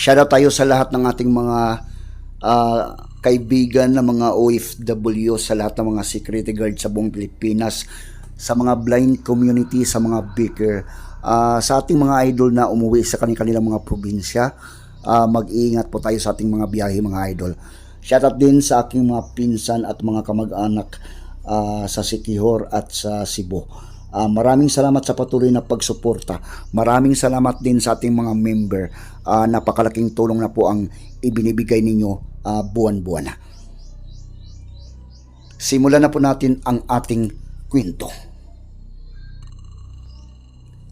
Shoutout tayo sa lahat ng ating mga ah, kaibigan na mga OFW, sa lahat ng mga security guard sa buong Pilipinas, sa mga blind community, sa mga beaker, ah, sa ating mga idol na umuwi sa kanilang mga probinsya. Ah, mag-iingat po tayo sa ating mga biyahe mga idol. Shoutout din sa aking mga pinsan at mga kamag-anak ah, sa Sikihor at sa Cebu. Ah, maraming salamat sa patuloy na pagsuporta. Maraming salamat din sa ating mga member. Ah, napakalaking tulong na po ang ibinibigay ninyo ah, buwan-buwan. Simulan na po natin ang ating kwento.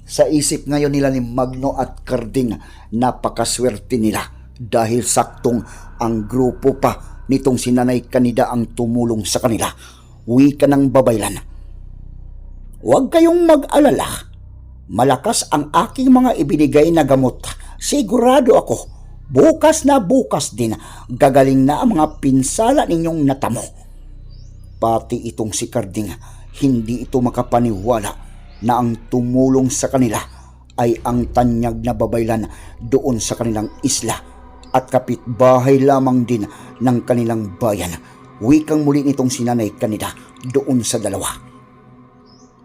Sa isip ngayon nila ni Magno at Carding, napakaswerte nila dahil saktong ang grupo pa nitong sinanay kanida ang tumulong sa kanila. Uwi ka ng babaylan. Huwag kayong mag-alala. Malakas ang aking mga ibinigay na gamot. Sigurado ako, bukas na bukas din, gagaling na ang mga pinsala ninyong natamo. Pati itong si Carding, hindi ito makapaniwala na ang tumulong sa kanila ay ang tanyag na babaylan doon sa kanilang isla at kapitbahay lamang din ng kanilang bayan. Wikang muli nitong sinanay kanida doon sa dalawa.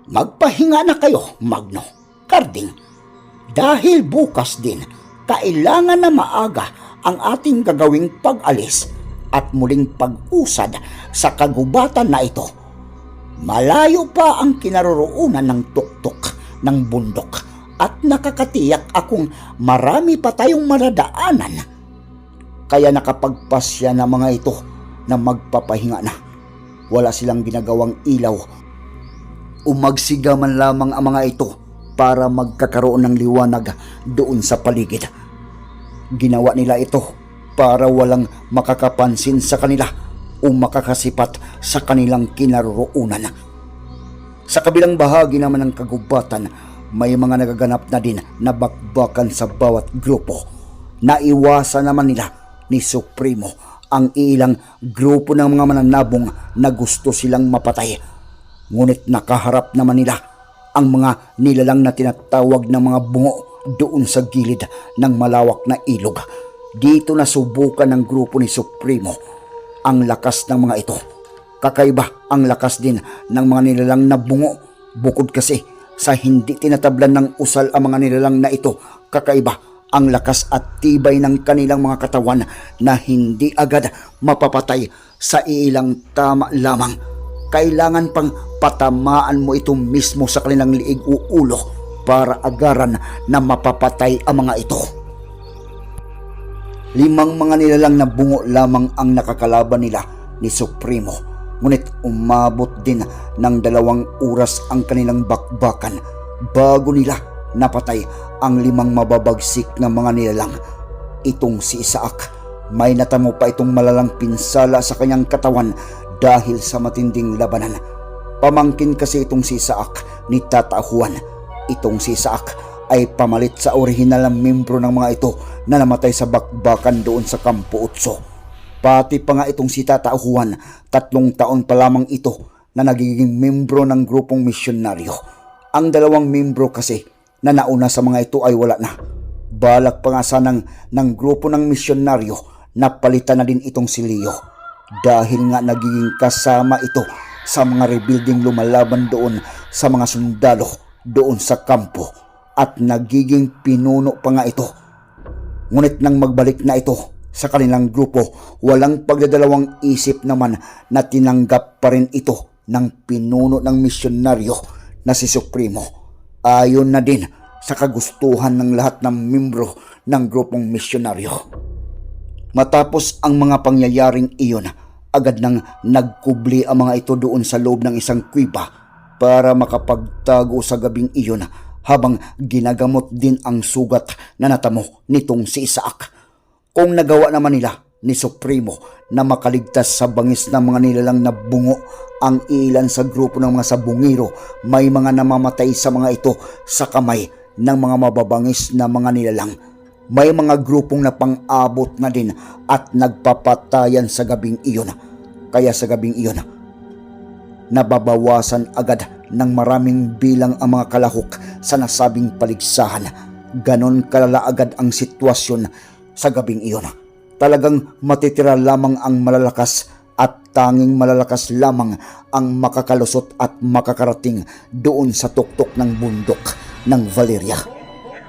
Magpahinga na kayo, Magno, Carding. Dahil bukas din, kailangan na maaga ang ating gagawing pag-alis at muling pag-usad sa kagubatan na ito. Malayo pa ang kinaroroonan ng tuktok ng bundok at nakakatiyak akong marami pa tayong maradaanan. Kaya nakapagpasya na mga ito na magpapahinga na. Wala silang ginagawang ilaw umagsiga man lamang ang mga ito para magkakaroon ng liwanag doon sa paligid. Ginawa nila ito para walang makakapansin sa kanila o makakasipat sa kanilang kinaroroonan. Sa kabilang bahagi naman ng kagubatan, may mga nagaganap na din na bakbakan sa bawat grupo. Naiwasan naman nila ni Supremo ang ilang grupo ng mga mananabong na gusto silang mapatay Ngunit nakaharap naman nila ang mga nilalang na tinatawag ng mga bungo doon sa gilid ng malawak na ilog. Dito nasubukan ng grupo ni Supremo ang lakas ng mga ito. Kakaiba ang lakas din ng mga nilalang na bungo bukod kasi sa hindi tinatablan ng usal ang mga nilalang na ito. Kakaiba ang lakas at tibay ng kanilang mga katawan na hindi agad mapapatay sa ilang tama lamang kailangan pang patamaan mo ito mismo sa kanilang liig o ulo para agaran na mapapatay ang mga ito. Limang mga nilalang na bungo lamang ang nakakalaban nila ni Supremo. Ngunit umabot din ng dalawang oras ang kanilang bakbakan bago nila napatay ang limang mababagsik na mga nilalang. Itong si Isaac, may natamo pa itong malalang pinsala sa kanyang katawan dahil sa matinding labanan. Pamangkin kasi itong si Isaac ni Tata Juan. Itong si Isaac ay pamalit sa orihinal na membro ng mga ito na namatay sa bakbakan doon sa Kampo Utso. Pati pa nga itong si Tata Juan, tatlong taon pa lamang ito na nagiging membro ng grupong misyonaryo. Ang dalawang membro kasi na nauna sa mga ito ay wala na. Balak pa nga sanang ng grupo ng misyonaryo na palitan na din itong si Leo. Dahil nga nagiging kasama ito sa mga rebuilding lumalaban doon sa mga sundalo doon sa kampo at nagiging pinuno pa nga ito. Ngunit nang magbalik na ito sa kanilang grupo, walang pagdadalawang isip naman na tinanggap pa rin ito ng pinuno ng misyonaryo na si Supremo. Ayon na din sa kagustuhan ng lahat ng membro ng grupong misyonaryo. Matapos ang mga pangyayaring iyon, agad nang nagkubli ang mga ito doon sa loob ng isang kwiba para makapagtago sa gabing iyon habang ginagamot din ang sugat na natamo nitong si Isaac. Kung nagawa naman nila ni Supremo na makaligtas sa bangis ng mga nilalang na bungo ang ilan sa grupo ng mga sabungiro, may mga namamatay sa mga ito sa kamay ng mga mababangis na mga nilalang. May mga grupong napang-abot na din at nagpapatayan sa gabing iyon. Kaya sa gabing iyon, nababawasan agad ng maraming bilang ang mga kalahok sa nasabing paligsahan. Ganon kalala agad ang sitwasyon sa gabing iyon. Talagang matitira lamang ang malalakas at tanging malalakas lamang ang makakalusot at makakarating doon sa tuktok ng bundok ng Valeria.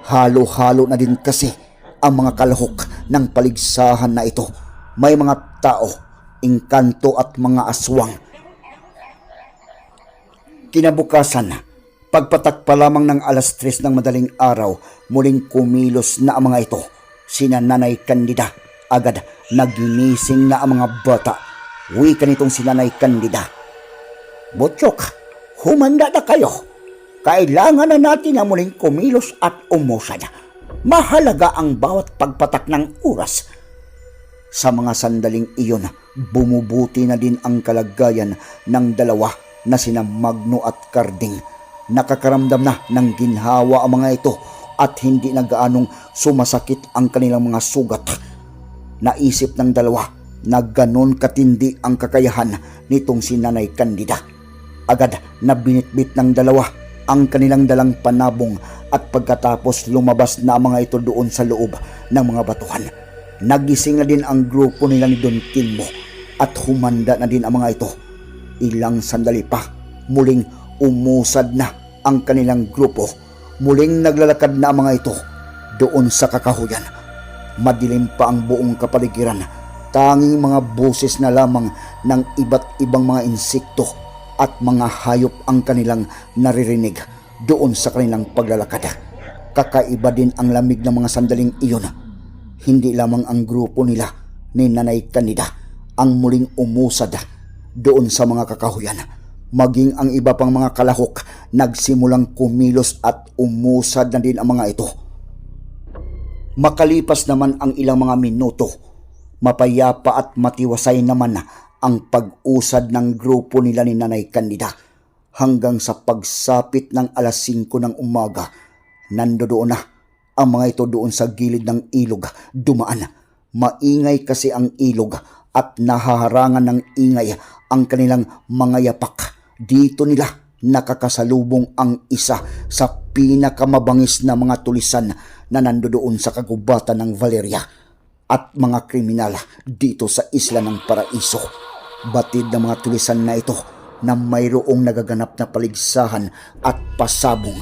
Halo-halo na din kasi ang mga kalahok ng paligsahan na ito. May mga tao, engkanto at mga aswang Kinabukasan, pagpatak pa lamang ng alas tres ng madaling araw, muling kumilos na ang mga ito. Sina Nanay Candida, agad naginising na ang mga bata. Wika nitong si Nanay Candida. Butchok, humanda na kayo. Kailangan na natin na muling kumilos at umusad. Mahalaga ang bawat pagpatak ng oras. Sa mga sandaling iyon, bumubuti na din ang kalagayan ng dalawa na sina Magno at Carding. Nakakaramdam na ng ginhawa ang mga ito at hindi na gaanong sumasakit ang kanilang mga sugat. Naisip ng dalawa na ganon katindi ang kakayahan nitong si Nanay Candida. Agad na binitbit ng dalawa ang kanilang dalang panabong at pagkatapos lumabas na ang mga ito doon sa loob ng mga batuhan. Nagising na din ang grupo nila ni Don Kilmo at humanda na din ang mga ito Ilang sandali pa, muling umusad na ang kanilang grupo. Muling naglalakad na ang mga ito doon sa kakahuyan. Madilim pa ang buong kapaligiran. Tanging mga boses na lamang ng iba't ibang mga insekto at mga hayop ang kanilang naririnig doon sa kanilang paglalakad. Kakaiba din ang lamig ng mga sandaling iyon. Hindi lamang ang grupo nila ni Nanay Kanida ang muling umusad doon sa mga kakahuyan. Maging ang iba pang mga kalahok nagsimulang kumilos at umusad na din ang mga ito. Makalipas naman ang ilang mga minuto, mapayapa at matiwasay naman ang pag-usad ng grupo nila ni Nanay Candida hanggang sa pagsapit ng alas 5 ng umaga. Nando doon na ang mga ito doon sa gilid ng ilog dumaan. Maingay kasi ang ilog at nahaharangan ng ingay ang kanilang mga yapak. Dito nila nakakasalubong ang isa sa pinakamabangis na mga tulisan na nandoon sa kagubatan ng Valeria at mga kriminal dito sa isla ng Paraiso. Batid ng mga tulisan na ito na mayroong nagaganap na paligsahan at pasabong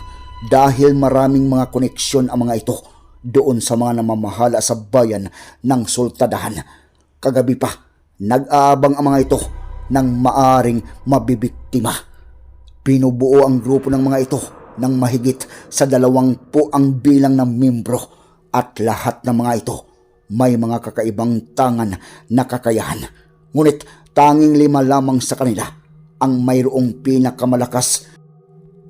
dahil maraming mga koneksyon ang mga ito doon sa mga namamahala sa bayan ng Sultadahan. Kagabi pa, nag-aabang ang mga ito ng maaring mabibiktima. Pinubuo ang grupo ng mga ito ng mahigit sa dalawang po ang bilang ng membro at lahat ng mga ito may mga kakaibang tangan na kakayahan. Ngunit tanging lima lamang sa kanila ang mayroong pinakamalakas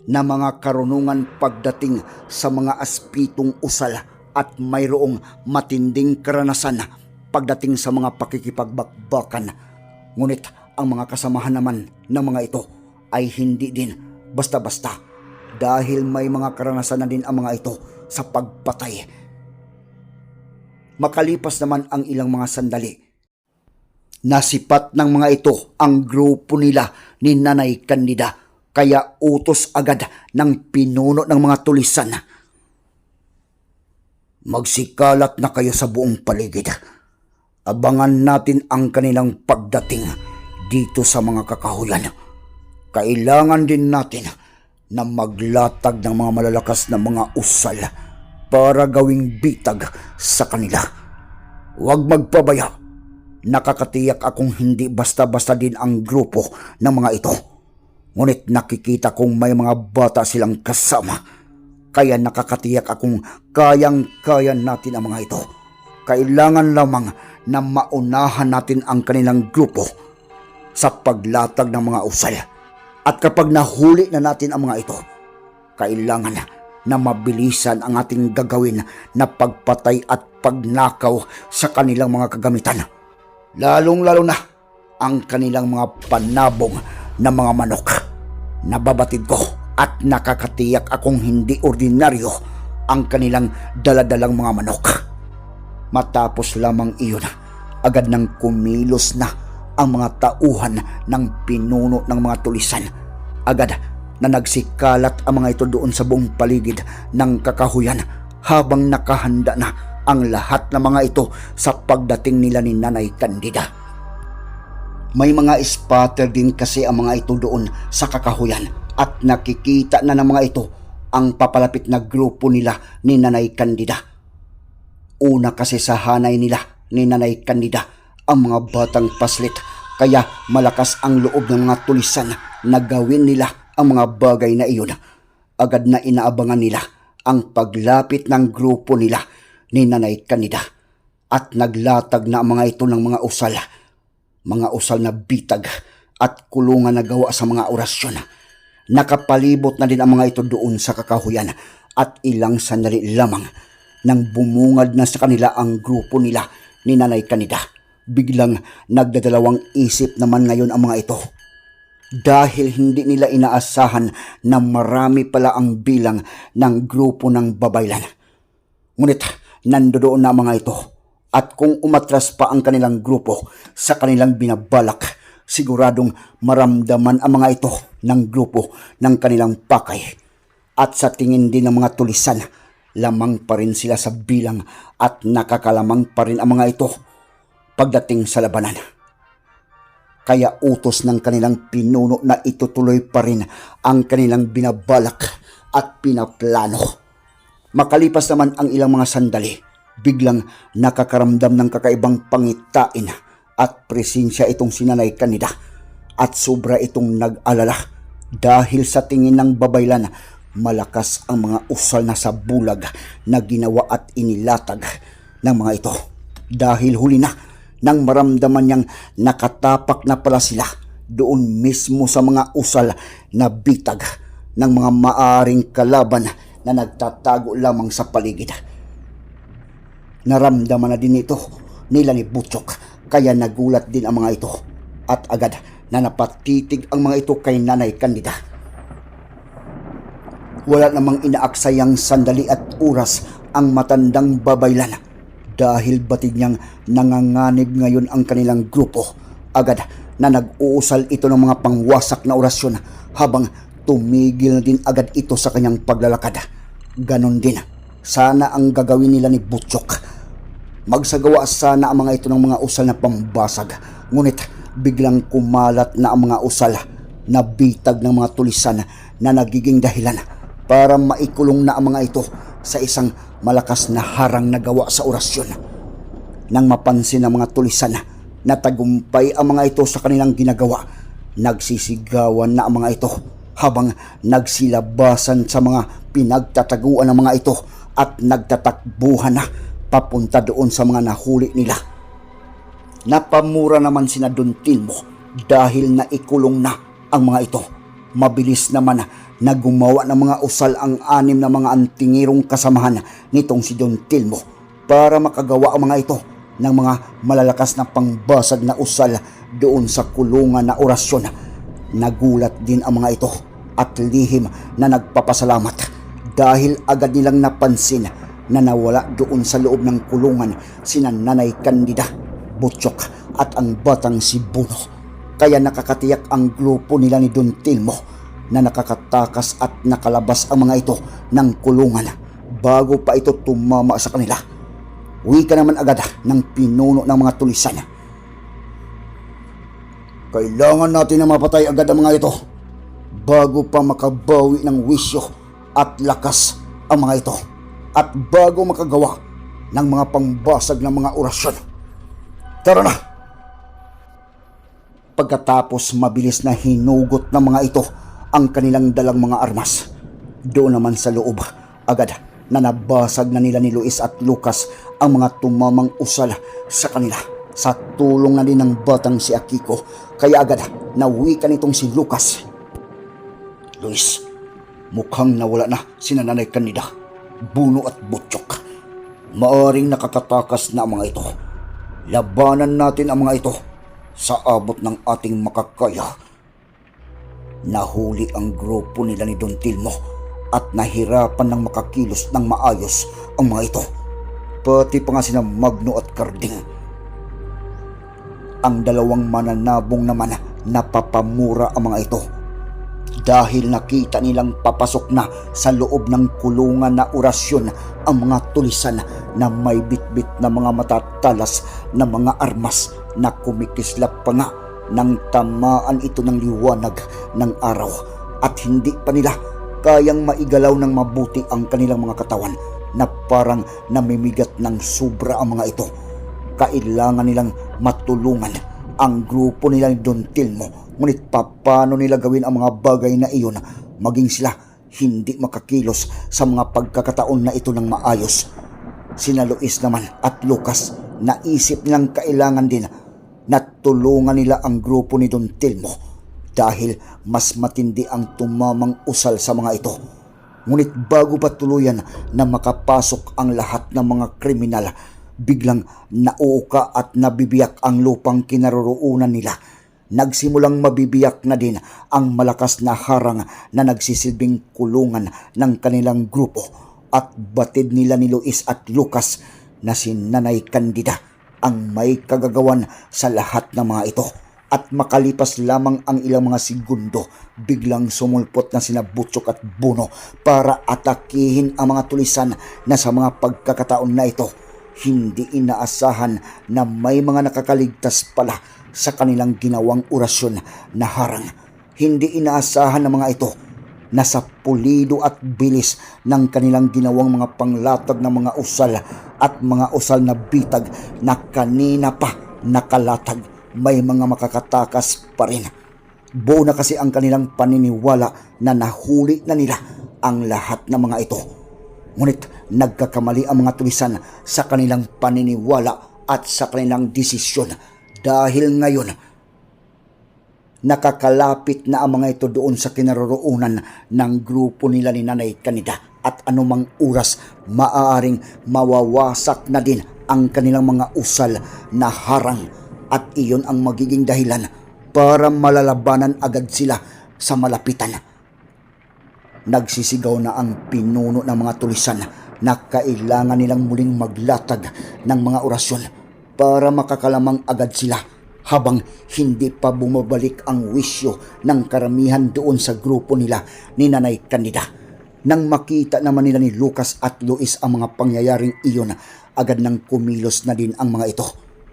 na mga karunungan pagdating sa mga aspitong usal at mayroong matinding karanasan pagdating sa mga pakikipagbakbakan. Ngunit ang mga kasamahan naman ng mga ito ay hindi din basta-basta dahil may mga karanasan na din ang mga ito sa pagpatay. Makalipas naman ang ilang mga sandali, nasipat ng mga ito ang grupo nila ni Nanay Candida kaya utos agad ng pinuno ng mga tulisan. Magsikalat na kayo sa buong paligid. Abangan natin ang kanilang pagdating dito sa mga kakahuyan. Kailangan din natin na maglatag ng mga malalakas na mga usal para gawing bitag sa kanila. Huwag magpabaya. Nakakatiyak akong hindi basta-basta din ang grupo ng mga ito. Ngunit nakikita kong may mga bata silang kasama. Kaya nakakatiyak akong kayang-kaya natin ang mga ito. Kailangan lamang na maunahan natin ang kanilang grupo sa paglatag ng mga usal. At kapag nahuli na natin ang mga ito, kailangan na mabilisan ang ating gagawin na pagpatay at pagnakaw sa kanilang mga kagamitan. Lalong-lalo na ang kanilang mga panabong na mga manok. Nababatid ko at nakakatiyak akong hindi ordinaryo ang kanilang daladalang mga manok. Matapos lamang iyon, agad nang kumilos na ang mga tauhan ng pinuno ng mga tulisan. Agad na nagsikalat ang mga ito doon sa buong paligid ng kakahuyan habang nakahanda na ang lahat ng mga ito sa pagdating nila ni Nanay Candida. May mga spotter din kasi ang mga ito doon sa kakahuyan at nakikita na ng mga ito ang papalapit na grupo nila ni Nanay Candida. Una kasi sa hanay nila ni Nanay Candida ang mga batang paslit kaya malakas ang loob ng mga tulisan na gawin nila ang mga bagay na iyon. Agad na inaabangan nila ang paglapit ng grupo nila ni Nanay Candida at naglatag na ang mga ito ng mga usal mga usal na bitag at kulungan na gawa sa mga orasyon. Nakapalibot na din ang mga ito doon sa kakahuyan at ilang sandali lamang nang bumungad na sa kanila ang grupo nila ni Nanay Kanida. Biglang nagdadalawang isip naman ngayon ang mga ito. Dahil hindi nila inaasahan na marami pala ang bilang ng grupo ng babaylan. Ngunit nandoon na mga ito at kung umatras pa ang kanilang grupo sa kanilang binabalak, siguradong maramdaman ang mga ito ng grupo ng kanilang pakay. At sa tingin din ng mga tulisan, lamang pa rin sila sa bilang at nakakalamang pa rin ang mga ito pagdating sa labanan. Kaya utos ng kanilang pinuno na itutuloy pa rin ang kanilang binabalak at pinaplano. Makalipas naman ang ilang mga sandali, biglang nakakaramdam ng kakaibang pangitain at presensya itong sinanay kanida at sobra itong nag-alala dahil sa tingin ng babaylan malakas ang mga usal na sa bulag na ginawa at inilatag ng mga ito. Dahil huli na nang maramdaman niyang nakatapak na pala sila doon mismo sa mga usal na bitag ng mga maaring kalaban na nagtatago lamang sa paligid. Naramdaman na din ito nila ni Butchok kaya nagulat din ang mga ito at agad na napatitig ang mga ito kay Nanay Candida. Wala namang inaaksayang sandali at oras ang matandang babaylan dahil batid niyang nanganganib ngayon ang kanilang grupo. Agad na nag-uusal ito ng mga pangwasak na orasyon habang tumigil na din agad ito sa kanyang paglalakad. Ganon din, sana ang gagawin nila ni Butchok. Magsagawa sana ang mga ito ng mga usal na pambasag. Ngunit biglang kumalat na ang mga usal na bitag ng mga tulisan na nagiging dahilan para maikulong na ang mga ito sa isang malakas na harang na gawa sa orasyon. Nang mapansin ng mga tulisan na tagumpay ang mga ito sa kanilang ginagawa, nagsisigawan na ang mga ito habang nagsilabasan sa mga pinagtataguan ng mga ito at nagtatakbuhan na papunta doon sa mga nahuli nila. Napamura naman sina Don Tilmo dahil naikulong na ang mga ito. Mabilis naman na gumawa ng mga usal ang anim na mga antingirong kasamahan nitong si Don Tilmo para makagawa ang mga ito ng mga malalakas na pangbasag na usal doon sa kulungan na orasyon. Nagulat din ang mga ito at lihim na nagpapasalamat dahil agad nilang napansin na nawala doon sa loob ng kulungan sina Nanay Candida, Butchok at ang batang si Buno. Kaya nakakatiyak ang grupo nila ni Don Tilmo na nakakatakas at nakalabas ang mga ito ng kulungan bago pa ito tumama sa kanila. Uwi ka naman agad ng pinuno ng mga tulisan. Kailangan natin na mapatay agad ang mga ito bago pa makabawi ng wisyo at lakas ang mga ito at bago makagawa ng mga pangbasag ng mga orasyon. Tara na! Pagkatapos mabilis na hinugot ng mga ito ang kanilang dalang mga armas. Doon naman sa loob, agad na nabasag na nila ni Luis at Lucas ang mga tumamang usal sa kanila sa tulong na din ng batang si Akiko. Kaya agad nawikan nitong si Lucas. Luis, mukhang nawala na si Nanay Kanida, Buno at Butchok. Maaring nakakatakas na ang mga ito. Labanan natin ang mga ito sa abot ng ating makakaya. Nahuli ang grupo nila ni Don Tilmo at nahirapan ng makakilos ng maayos ang mga ito. Pati pa nga sina Magno at Carding. Ang dalawang mananabong naman napapamura ang mga ito. dahil nakita nilang papasok na sa loob ng kulungan na orasyon ang mga tulisan na may bitbit na mga matatalas na mga armas na kumikislap pa nga nang tamaan ito ng liwanag ng araw at hindi pa nila kayang maigalaw ng mabuti ang kanilang mga katawan na parang namimigat ng sobra ang mga ito. Kailangan nilang matulungan ang grupo nila ni Don Tilmo ngunit paano nila gawin ang mga bagay na iyon maging sila hindi makakilos sa mga pagkakataon na ito ng maayos. Sina Luis naman at Lucas naisip nilang kailangan din na tulungan nila ang grupo ni Don Tilmo dahil mas matindi ang tumamang usal sa mga ito. Ngunit bago pa tuluyan na makapasok ang lahat ng mga kriminal, biglang nauuka at nabibiyak ang lupang kinaroroonan nila. Nagsimulang mabibiyak na din ang malakas na harang na nagsisilbing kulungan ng kanilang grupo at batid nila ni Luis at Lucas na si Nanay Candida ang may kagagawan sa lahat ng mga ito at makalipas lamang ang ilang mga segundo, biglang sumulpot na sina Butchok at Buno para atakihin ang mga tulisan na sa mga pagkakataon na ito, hindi inaasahan na may mga nakakaligtas pala sa kanilang ginawang orasyon na harang. Hindi inaasahan ng mga ito na sa pulido at bilis ng kanilang ginawang mga panglatag ng mga usal at mga usal na bitag na kanina pa nakalatag may mga makakatakas pa rin. Buo na kasi ang kanilang paniniwala na nahuli na nila ang lahat ng mga ito. Ngunit nagkakamali ang mga tulisan sa kanilang paniniwala at sa kanilang desisyon. Dahil ngayon nakakalapit na ang mga ito doon sa kinaroroonan ng grupo nila ni Nanay Kanida at anumang oras maaaring mawawasak na din ang kanilang mga usal na harang. At iyon ang magiging dahilan para malalabanan agad sila sa malapitan. Nagsisigaw na ang pinuno ng mga tulisan na kailangan nilang muling maglatag ng mga orasyon para makakalamang agad sila habang hindi pa bumabalik ang wisyo ng karamihan doon sa grupo nila ni Nanay Candida. Nang makita naman nila ni Lucas at Luis ang mga pangyayaring iyon, agad nang kumilos na din ang mga ito.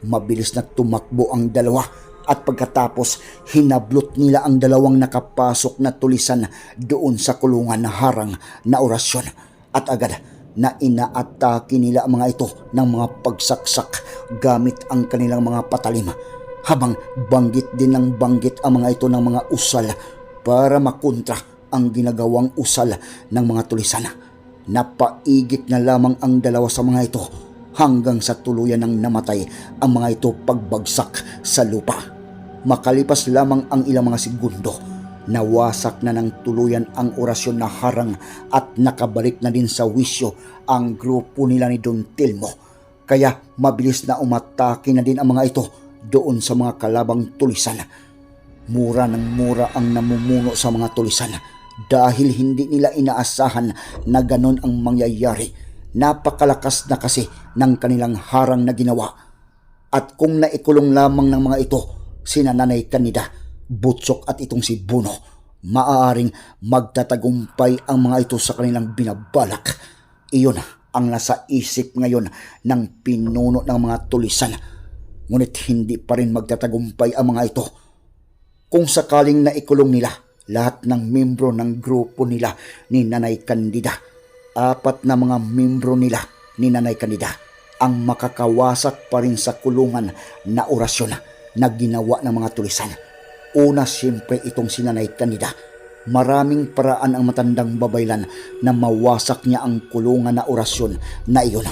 Mabilis na tumakbo ang dalawa at pagkatapos hinablot nila ang dalawang nakapasok na tulisan doon sa kulungan na harang na orasyon at agad na inaatake nila ang mga ito ng mga pagsaksak gamit ang kanilang mga patalim habang banggit din ng banggit ang mga ito ng mga usal para makontra ang ginagawang usal ng mga tulisan. Napaigit na lamang ang dalawa sa mga ito hanggang sa tuluyan ng namatay ang mga ito pagbagsak sa lupa. Makalipas lamang ang ilang mga segundo, nawasak na ng tuluyan ang orasyon na harang at nakabalik na din sa wisyo ang grupo nila ni Don Tilmo. Kaya mabilis na umatake na din ang mga ito doon sa mga kalabang tulisan. Mura ng mura ang namumuno sa mga tulisan dahil hindi nila inaasahan na ganon ang mangyayari. Napakalakas na kasi ng kanilang harang na ginawa. At kung naikulong lamang ng mga ito, sina Nanay Kanida, Butsok at itong si Buno, maaaring magtatagumpay ang mga ito sa kanilang binabalak. Iyon ang nasa isip ngayon ng pinuno ng mga tulisan. Ngunit hindi pa rin magtatagumpay ang mga ito. Kung sakaling naikulong nila lahat ng membro ng grupo nila ni Nanay Candida, apat na mga membro nila ni Nanay Candida ang makakawasak pa rin sa kulungan na orasyon na ginawa ng mga tulisan. Una siyempre itong si Nanay Candida. Maraming paraan ang matandang babaylan na mawasak niya ang kulungan na orasyon na iyon.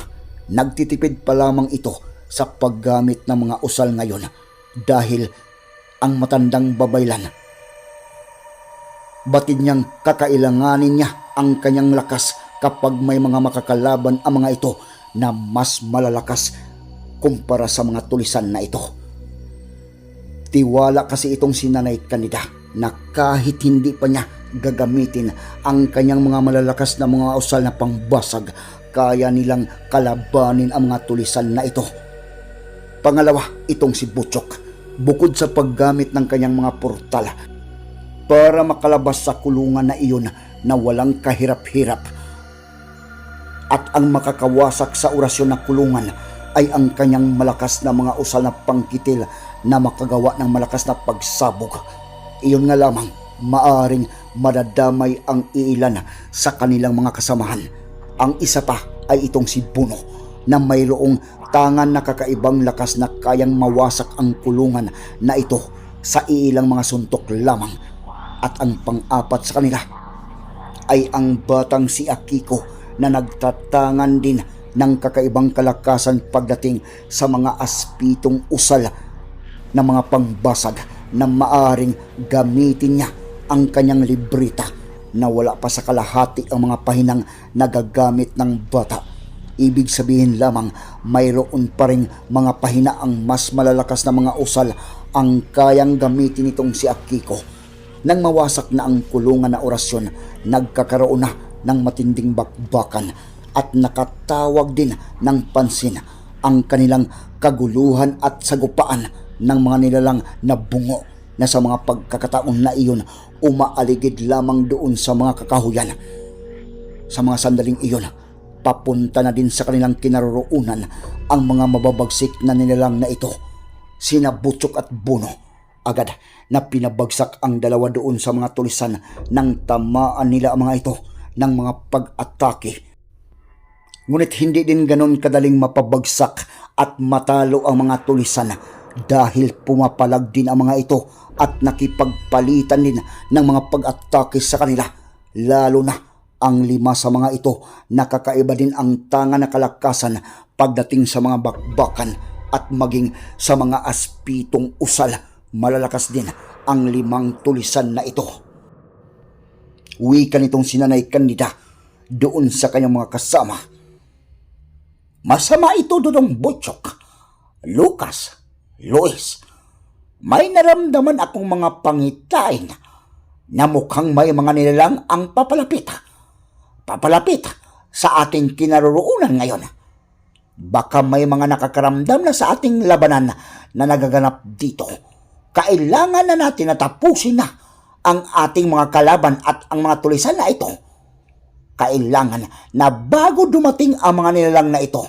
Nagtitipid pa lamang ito sa paggamit ng mga usal ngayon dahil ang matandang babaylan batid niyang kakailanganin niya ang kanyang lakas kapag may mga makakalaban ang mga ito na mas malalakas kumpara sa mga tulisan na ito. Tiwala kasi itong si Nanay Kanida na kahit hindi pa niya gagamitin ang kanyang mga malalakas na mga usal na pangbasag, kaya nilang kalabanin ang mga tulisan na ito. Pangalawa, itong si Butchok. Bukod sa paggamit ng kanyang mga portal, para makalabas sa kulungan na iyon na walang kahirap-hirap. At ang makakawasak sa orasyon na kulungan ay ang kanyang malakas na mga usal na pangkitil na makagawa ng malakas na pagsabog. Iyon nga lamang, maaring madadamay ang iilan sa kanilang mga kasamahan. Ang isa pa ay itong si Buno na mayroong tangan na kakaibang lakas na kayang mawasak ang kulungan na ito sa ilang mga suntok lamang. At ang pang-apat sa kanila ay ang batang si Akiko na nagtatangan din ng kakaibang kalakasan pagdating sa mga aspitong usal na mga pangbasag na maaring gamitin niya ang kanyang librita na wala pa sa kalahati ang mga pahinang nagagamit ng bata. Ibig sabihin lamang mayroon pa rin mga pahina ang mas malalakas na mga usal ang kayang gamitin nitong si Akiko. Nang mawasak na ang kulungan na orasyon, nagkakaroon na ng matinding bakbakan at nakatawag din ng pansin ang kanilang kaguluhan at sagupaan ng mga nilalang na bungo na sa mga pagkakataon na iyon umaaligid lamang doon sa mga kakahuyan. Sa mga sandaling iyon, papunta na din sa kanilang kinaroroonan ang mga mababagsik na nilalang na ito. Sina Butchok at Buno agad na pinabagsak ang dalawa doon sa mga tulisan nang tamaan nila ang mga ito ng mga pag-atake. Ngunit hindi din ganon kadaling mapabagsak at matalo ang mga tulisan dahil pumapalag din ang mga ito at nakipagpalitan din ng mga pag-atake sa kanila. Lalo na ang lima sa mga ito nakakaiba din ang tanga na kalakasan pagdating sa mga bakbakan at maging sa mga aspitong usal malalakas din ang limang tulisan na ito. Wika nitong sinanay kandida doon sa kanyang mga kasama. Masama ito dodong Butchok, Lucas, Luis. May naramdaman akong mga pangitain na mukhang may mga nilalang ang papalapit. Papalapit sa ating kinaroroonan ngayon. Baka may mga nakakaramdam na sa ating labanan na nagaganap dito. Kailangan na natin natapusin na ang ating mga kalaban at ang mga tulisan na ito. Kailangan na bago dumating ang mga nilalang na ito,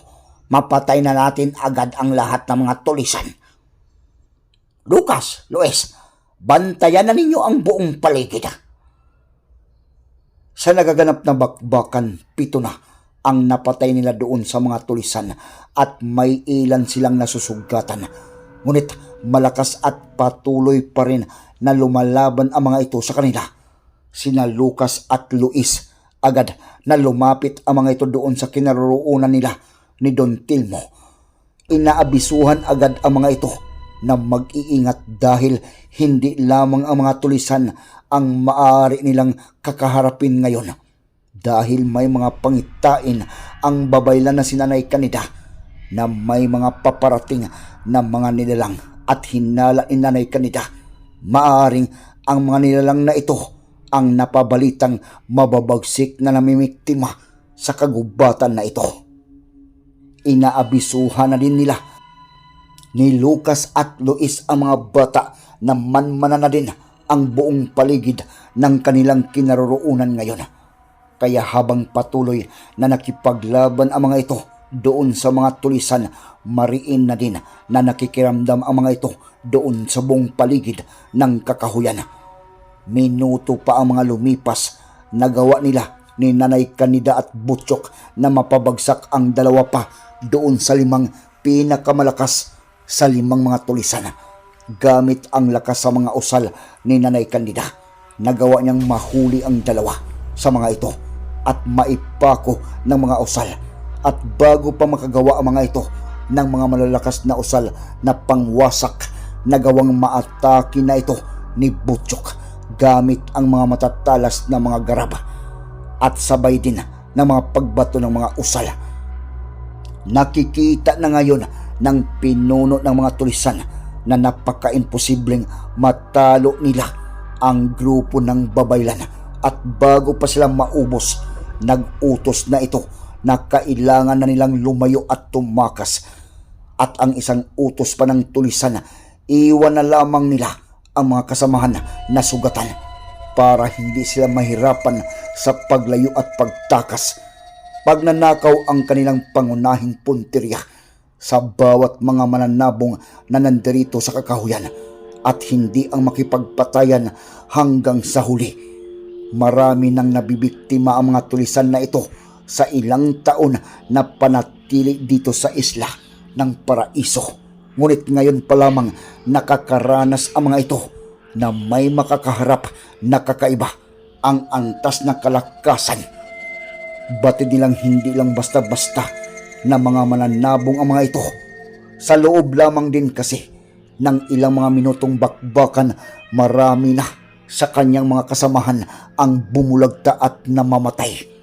mapatay na natin agad ang lahat ng mga tulisan. Lucas, Luis, bantayan na ninyo ang buong paligid. Sa nagaganap na bakbakan, pito na ang napatay nila doon sa mga tulisan at may ilan silang nasusugatan. Ngunit malakas at patuloy pa rin na lumalaban ang mga ito sa kanila. Sina Lucas at Luis agad na lumapit ang mga ito doon sa kinaroroonan nila ni Don Tilmo. Inaabisuhan agad ang mga ito na mag-iingat dahil hindi lamang ang mga tulisan ang maaari nilang kakaharapin ngayon. Dahil may mga pangitain ang babaylan na sinanay kanida na may mga paparating na mga nilalang at hinala ni nanay kanida. Maaring ang mga nilalang na ito ang napabalitang mababagsik na namimiktima sa kagubatan na ito. Inaabisuhan na din nila ni Lucas at Luis ang mga bata na manmana na din ang buong paligid ng kanilang kinaroroonan ngayon. Kaya habang patuloy na nakipaglaban ang mga ito doon sa mga tulisan, mariin na din na nakikiramdam ang mga ito doon sa buong paligid ng kakahuyan. Minuto pa ang mga lumipas, nagawa nila ni Nanay Kanida at Butchok na mapabagsak ang dalawa pa doon sa limang pinakamalakas sa limang mga tulisan. Gamit ang lakas sa mga usal ni Nanay Candida, nagawa niyang mahuli ang dalawa sa mga ito at maipako ng mga usal. At bago pa makagawa ang mga ito ng mga malalakas na usal na pangwasak, nagawang maatake na ito ni Butchok gamit ang mga matatalas na mga garab at sabay din ng mga pagbato ng mga usal. Nakikita na ngayon ng pinuno ng mga tulisan na napaka-imposibleng matalo nila ang grupo ng babaylan at bago pa sila maubos, nag-utos na ito na kailangan na nilang lumayo at tumakas at ang isang utos pa ng tulisan iwan na lamang nila ang mga kasamahan na sugatan para hindi sila mahirapan sa paglayo at pagtakas. Pagnanakaw ang kanilang pangunahing punteriya sa bawat mga mananabong na nandirito sa kakahuyan at hindi ang makipagpatayan hanggang sa huli. Marami nang nabibiktima ang mga tulisan na ito sa ilang taon na panatili dito sa isla ng paraiso. Ngunit ngayon pa lamang nakakaranas ang mga ito na may makakaharap na kakaiba ang antas ng kalakasan. Batid nilang hindi lang basta-basta na mga mananabong ang mga ito. Sa loob lamang din kasi ng ilang mga minutong bakbakan, marami na sa kanyang mga kasamahan ang bumulagta at namamatay.